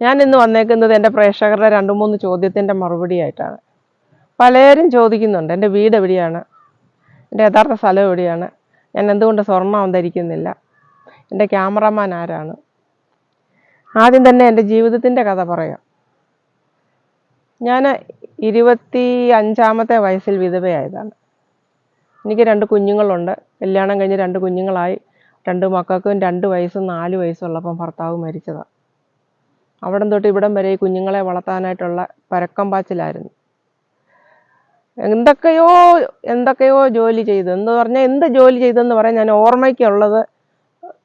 ഞാൻ ഇന്ന് വന്നേക്കുന്നത് എന്റെ പ്രേക്ഷകരുടെ രണ്ട് മൂന്ന് ചോദ്യത്തിന്റെ മറുപടി ആയിട്ടാണ് പലരും ചോദിക്കുന്നുണ്ട് എന്റെ വീട് എവിടെയാണ്? എന്റെ യഥാർത്ഥ സ്ഥലം എവിടെയാണ്? ഞാൻ എന്തുകൊണ്ട് സ്വർണം ധരിക്കുന്നില്ല എന്റെ ക്യാമറമാൻ ആരാണ്? ആദ്യം തന്നെ എന്റെ ജീവിതത്തിന്റെ കഥ പറയാം. ഞാൻ ഇരുപത്തി അഞ്ചാമത്തെ വയസ്സിൽ വിധവയായതാണ്. എനിക്ക് രണ്ട് കുഞ്ഞുങ്ങളുണ്ട്. കല്യാണം കഴിഞ്ഞ് രണ്ട് കുഞ്ഞുങ്ങളായി. രണ്ട് മക്കൾക്കും രണ്ട് വയസ്സും നാല് വയസ്സുള്ളപ്പം ഭർത്താവ് മരിച്ചതാണ്. അവിടം തൊട്ട് ഇവിടം വരെ കുഞ്ഞുങ്ങളെ വളർത്താനായിട്ടുള്ള പരക്കം പാച്ചിലായിരുന്നു. എന്തൊക്കെയോ എന്തൊക്കെയോ ജോലി ചെയ്തു. എന്ന് പറഞ്ഞാൽ എന്ത് ജോലി ചെയ്തെന്ന് പറയാൻ ഞാൻ ഓർമ്മയ്ക്കുള്ളത്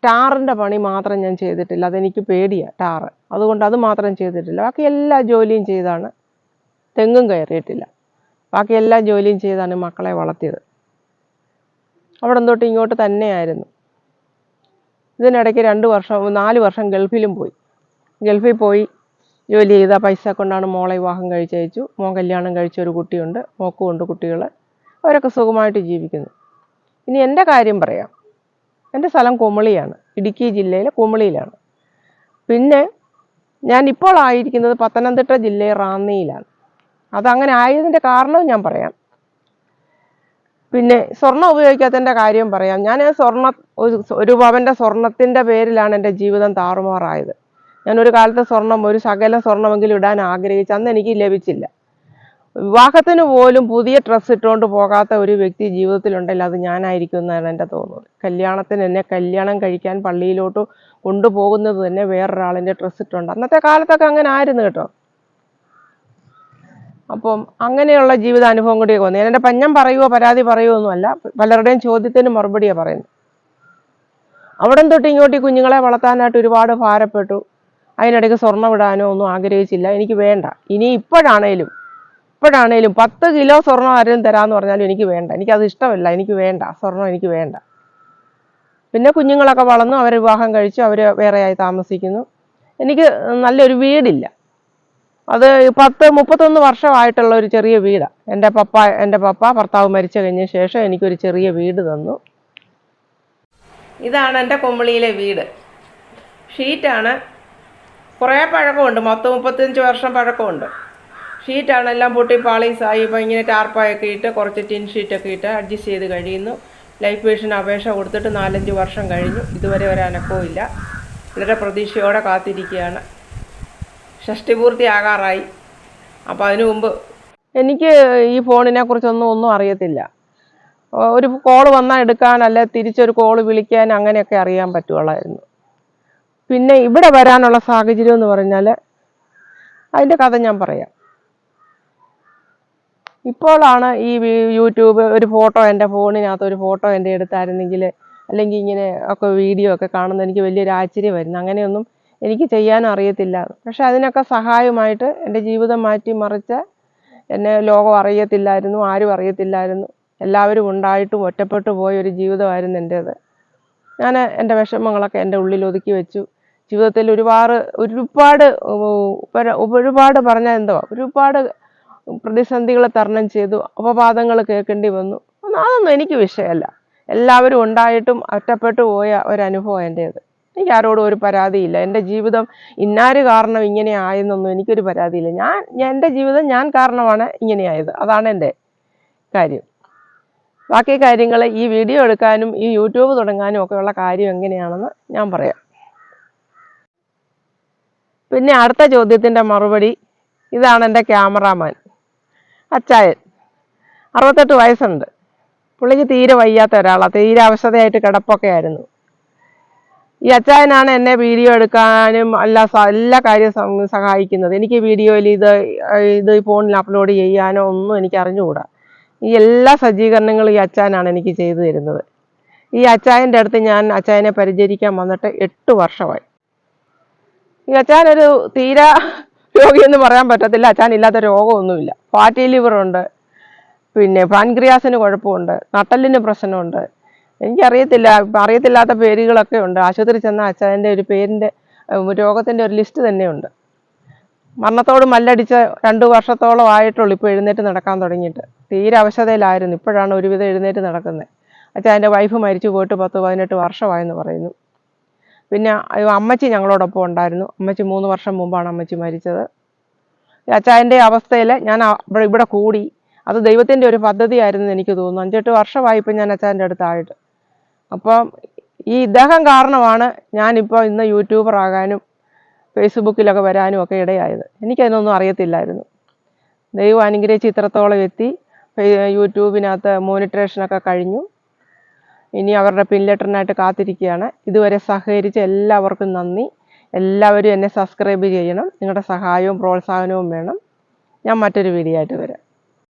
ടാറിന്റെ പണി മാത്രം ഞാൻ ചെയ്തിട്ടില്ല. അതെനിക്ക് പേടിയാണ് ടാറ്. അതുകൊണ്ട് അത് മാത്രം ചെയ്തിട്ടില്ല. ബാക്കി എല്ലാ ജോലിയും ചെയ്താണ്. തെങ്ങും കയറിയിട്ടില്ല. ബാക്കി എല്ലാ ജോലിയും ചെയ്താണ് മക്കളെ വളർത്തിയത്. അവിടെ തൊട്ട് ഇങ്ങോട്ട് തന്നെയായിരുന്നു. ഇതിനിടയ്ക്ക് രണ്ട് വർഷം നാല് വർഷം ഗൾഫിലും പോയി. ഗൾഫിൽ പോയി ജോലി ചെയ്ത പൈസ കൊണ്ടാണ് മോളെ വിവാഹം കഴിച്ചയച്ചു. മോൻ കല്യാണം കഴിച്ച ഒരു കുട്ടിയുണ്ട്. മോക്കുമുണ്ട് കുട്ടികൾ അവരൊക്കെ സുഖമായിട്ട് ജീവിക്കുന്നു. ഇനി എന്റെ കാര്യം പറയാം. എന്റെ സ്ഥലം കുമളിയാണ്. ഇടുക്കി ജില്ലയിലെ കുമളിയിലാണ്. പിന്നെ ഞാൻ ഇപ്പോൾ ആയിരിക്കുന്നത് പത്തനംതിട്ട ജില്ലയിൽ റാന്നിയിലാണ്. അതങ്ങനെ ആയതിന്റെ കാരണവും ഞാൻ പറയാം. പിന്നെ സ്വർണം ഉപയോഗിക്കാത്തതിന്റെ കാര്യം പറയാം. ഞാൻ സ്വർണ ഒരു ഒരു പവന്റെ സ്വർണത്തിന്റെ പേരിലാണ് എന്റെ ജീവിതം താറുമാറായത്. ഞാൻ ഒരു കാലത്ത് സ്വർണം ഒരു ശകല സ്വർണമെങ്കിലും ഇടാൻ ആഗ്രഹിച്ചു അന്ന് എനിക്ക് ലഭിച്ചില്ല. വിവാഹത്തിന് പോലും പുതിയ ഡ്രസ്സ് ഇട്ടുകൊണ്ട് പോകാത്ത ഒരു വ്യക്തി ജീവിതത്തിലുണ്ടെങ്കിൽ അത് ഞാനായിരിക്കും എന്നാണ് എന്റെ തോന്നുന്നത് കല്യാണത്തിന് എന്നെ കല്യാണം കഴിക്കാൻ പള്ളിയിലോട്ട് കൊണ്ടുപോകുന്നത് തന്നെ വേറൊരാളിന്റെ ഡ്രസ്സ് ഇട്ടുണ്ട് അന്നത്തെ കാലത്തൊക്കെ അങ്ങനെ ആയിരുന്നു കേട്ടോ. അപ്പം അങ്ങനെയുള്ള ജീവിതാനുഭവം കൂടി കൂടിയൊക്കെ ഞാൻ എന്റെ പഞ്ഞം പറയുവോ പരാതി പറയുവോ ഒന്നുമല്ല. പലരുടെയും ചോദ്യത്തിന് മറുപടിയാണ് പറയുന്നത്. അവിടം തൊട്ട് ഇങ്ങോട്ട് ഈ കുഞ്ഞുങ്ങളെ വളർത്താനായിട്ട് ഒരുപാട് ഭാരപ്പെട്ടു. അതിനിടയ്ക്ക് സ്വർണം ഇടാനോ ഒന്നും ആഗ്രഹിച്ചില്ല. എനിക്ക് വേണ്ട. ഇനി ഇപ്പോഴാണേലും ഇപ്പോഴാണേലും പത്ത് കിലോ സ്വർണം ആരെങ്കിലും തരാമെന്ന് പറഞ്ഞാലും എനിക്ക് വേണ്ട. എനിക്കത് ഇഷ്ടമല്ല. എനിക്ക് വേണ്ട. സ്വർണം എനിക്ക് വേണ്ട. പിന്നെ കുഞ്ഞുങ്ങളൊക്കെ വളർന്നു അവർ വിവാഹം കഴിച്ചു അവർ വേറെയായി താമസിക്കുന്നു. എനിക്ക് നല്ലൊരു വീടില്ല. അത് പത്ത് മുപ്പത്തൊന്ന് വർഷമായിട്ടുള്ള ഒരു ചെറിയ വീടാണ് എന്റെ പപ്പ എന്റെ പപ്പ ഭർത്താവ് മരിച്ചു കഴിഞ്ഞ ശേഷം എനിക്കൊരു ചെറിയ വീട് തന്നു. ഇതാണ് എന്റെ കുമ്പളിയിലെ വീട്. ഷീറ്റാണ് കുറേ പഴക്കമുണ്ട്. മൊത്തം മുപ്പത്തഞ്ച് വർഷം പഴക്കമുണ്ട്. ഷീറ്റാണ് എല്ലാം പൊട്ടി പാളീസായി ഇപ്പോൾ ഇങ്ങനെ ടാർപ്പായൊക്കെ ഇട്ട് കുറച്ച് ടിൻ ഷീറ്റൊക്കെ ഇട്ട് അഡ്ജസ്റ്റ് ചെയ്ത് കഴിയുന്നു. ലൈഫ് മിഷന് അപേക്ഷ കൊടുത്തിട്ട് നാലഞ്ച് വർഷം കഴിഞ്ഞു. ഇതുവരെ ഒരു അനക്കവും ഇല്ല. വളരെ പ്രതീക്ഷയോടെ കാത്തിരിക്കുകയാണ്. ഷഷ്ടിപൂർത്തിയാകാറായി അപ്പോൾ അതിനു മുമ്പ് എനിക്ക് ഈ ഫോണിനെ കുറിച്ചൊന്നും ഒന്നും അറിയത്തില്ല. ഒരു കോൾ വന്നാൽ എടുക്കാൻ അല്ലെ തിരിച്ചൊരു കോൾ വിളിക്കാൻ അങ്ങനെയൊക്കെ അറിയാൻ പറ്റുള്ളായിരുന്നു പിന്നെ ഇവിടെ വരാനുള്ള സാഹചര്യം എന്ന് പറഞ്ഞാൽ അതിന്റെ കഥ ഞാൻ പറയാം. ഇപ്പോഴാണ് ഈ യൂട്യൂബ് ഒരു ഫോട്ടോ എന്റെ ഫോണിനകത്ത് ഒരു ഫോട്ടോ എന്റെ എടുത്തായിരുന്നെങ്കിൽ അല്ലെങ്കിൽ ഇങ്ങനെ ഒക്കെ വീഡിയോ ഒക്കെ കാണുന്നത് എനിക്ക് വലിയൊരു ആശ്ചര്യമായിരുന്നു അങ്ങനെയൊന്നും എനിക്ക് ചെയ്യാൻ അറിയത്തില്ല. പക്ഷെ അതിനൊക്കെ സഹായമായിട്ട് എന്റെ ജീവിതം മാറ്റി മറിച്ച എന്നെ ലോകം അറിയത്തില്ലായിരുന്നു ആരും അറിയത്തില്ലായിരുന്നു. എല്ലാവരും ഉണ്ടായിട്ടും ഒറ്റപ്പെട്ടു പോയ ഒരു ജീവിതമായിരുന്നു എന്റേത്. ഞാൻ എന്റെ വിഷമങ്ങളൊക്കെ എന്റെ ഉള്ളിൽ ഒതുക്കി വെച്ചു. ജീവിതത്തിൽ ഒരുപാട് ഒരുപാട് ഒരുപാട് പറഞ്ഞാൽ എന്തോ ഒരുപാട് പ്രതിസന്ധികളെ തരണം ചെയ്തു അപവാദങ്ങൾ കേൾക്കേണ്ടി വന്നു. അതൊന്നും എനിക്ക് വിഷയമല്ല. എല്ലാവരും ഉണ്ടായിട്ടും ഒറ്റപ്പെട്ടു പോയ ഒരനുഭവം എന്റേത്. എനിക്ക് ആരോടും ഒരു പരാതിയില്ല. എന്റെ ജീവിതം ഇന്നാര് കാരണം ഇങ്ങനെ ആയെന്നൊന്നും എനിക്കൊരു പരാതിയില്ല. ഞാൻ എന്റെ ജീവിതം ഞാൻ കാരണമാണ് ഇങ്ങനെയായത് അതാണ് എന്റെ കാര്യം. ബാക്കി കാര്യങ്ങൾ ഈ വീഡിയോ എടുക്കാനും ഈ യൂട്യൂബ് തുടങ്ങാനും ഒക്കെയുള്ള കാര്യം എങ്ങനെയാണെന്ന് ഞാൻ പറയാം. പിന്നെ അടുത്ത ചോദ്യത്തിന്റെ മറുപടി ഇതാണ് എന്റെ ക്യാമറാമാൻ അച്ചായൻ. അറുപത്തെട്ട് വയസ്സുണ്ട്. പുള്ളിക്ക് തീരെ വയ്യാത്ത ഒരാളാണ് തീരെ അവശതയായിട്ട് കിടപ്പൊക്കെ ആയിരുന്നു. ഈ അച്ചായനാണ് എന്നെ വീഡിയോ എടുക്കാനും എല്ലാ എല്ലാ കാര്യവും സഹായിക്കുന്നത്. എനിക്ക് വീഡിയോയിൽ ഇത് ഇത് ഫോണിൽ അപ്ലോഡ് ചെയ്യാനോ ഒന്നും എനിക്ക് അറിഞ്ഞുകൂടാ. ഈ എല്ലാ സജ്ജീകരണങ്ങളും ഈ അച്ചായനാണ് എനിക്ക് ചെയ്തു തരുന്നത്. ഈ അച്ചായന്റെ അടുത്ത് ഞാൻ അച്ചായനെ പരിചരിക്കാൻ വന്നിട്ട് എട്ട് വർഷമായി. ഈ അച്ചാൻ ഒരു തീരാ രോഗിയെന്ന് പറയാൻ പറ്റത്തില്ല. അച്ചാൻ ഇല്ലാത്ത രോഗമൊന്നുമില്ല. ഫാറ്റി ലിവർ ഉണ്ട്. പിന്നെ പാൻക്രിയാസിന് കുഴപ്പമുണ്ട്. നട്ടലിന് പ്രശ്നമുണ്ട്. എനിക്കറിയത്തില്ല. അറിയത്തില്ലാത്ത പേരുകളൊക്കെ ഉണ്ട്. ആശുപത്രി ചെന്ന അച്ഛന്റെ ഒരു പേരിന്റെ രോഗത്തിന്റെ ഒരു ലിസ്റ്റ് തന്നെയുണ്ട്. മരണത്തോട് മല്ലടിച്ച് രണ്ട് വർഷത്തോളം ആയിട്ടുള്ളൂ ഇപ്പോൾ എഴുന്നേറ്റ് നടക്കാൻ തുടങ്ങിയിട്ട്. തീരെ അവശതയിലായിരുന്നു. ഇപ്പോഴാണ് ഒരുവിധം എഴുന്നേറ്റ് നടക്കുന്നത്. അച്ഛാ എന്റെ വൈഫ് മരിച്ചു പോയിട്ട് പത്ത് പതിനെട്ട് വർഷമായെന്ന് പറയുന്നു. പിന്നെ അമ്മച്ചി ഞങ്ങളോടൊപ്പം ഉണ്ടായിരുന്നു. അമ്മച്ചി മൂന്ന് വർഷം മുമ്പാണ് അമ്മച്ചി മരിച്ചത്. അച്ചായന്റെ അവസ്ഥയിൽ ഞാൻ ഇവിടെ ഇവിടെ കൂടി. അത് ദൈവത്തിന്റെ ഒരു പദ്ധതിയായിരുന്നു എനിക്ക് തോന്നുന്നു. അഞ്ചെട്ട് വർഷമായി ഞാൻ അച്ചായന്റെ അടുത്തായിട്ട് അപ്പം ഈ ഇദ്ദേഹം കാരണമാണ് ഞാനിപ്പോൾ ഇന്ന് യൂട്യൂബർ ആകാനും ഫേസ്ബുക്കിലൊക്കെ വരാനും ഒക്കെ ഇടയായത്. എനിക്കതിനൊന്നും അറിയത്തില്ലായിരുന്നു. ദൈവം അനുഗ്രഹിച്ച് ഇത്രത്തോളം എത്തി. യൂട്യൂബിനകത്ത് മോണിറ്ററേഷനൊക്കെ കഴിഞ്ഞു. ഇനി അവരുടെ പിൻലെറ്ററിനായിട്ട് കാത്തിരിക്കുകയാണ്. ഇതുവരെ സഹകരിച്ച എല്ലാവർക്കും നന്ദി. എല്ലാവരും എന്നെ സബ്സ്ക്രൈബ് ചെയ്യണം. നിങ്ങളുടെ സഹായവും പ്രോത്സാഹനവും വേണം. ഞാൻ മറ്റൊരു വീഡിയോ ആയിട്ട് വരാം.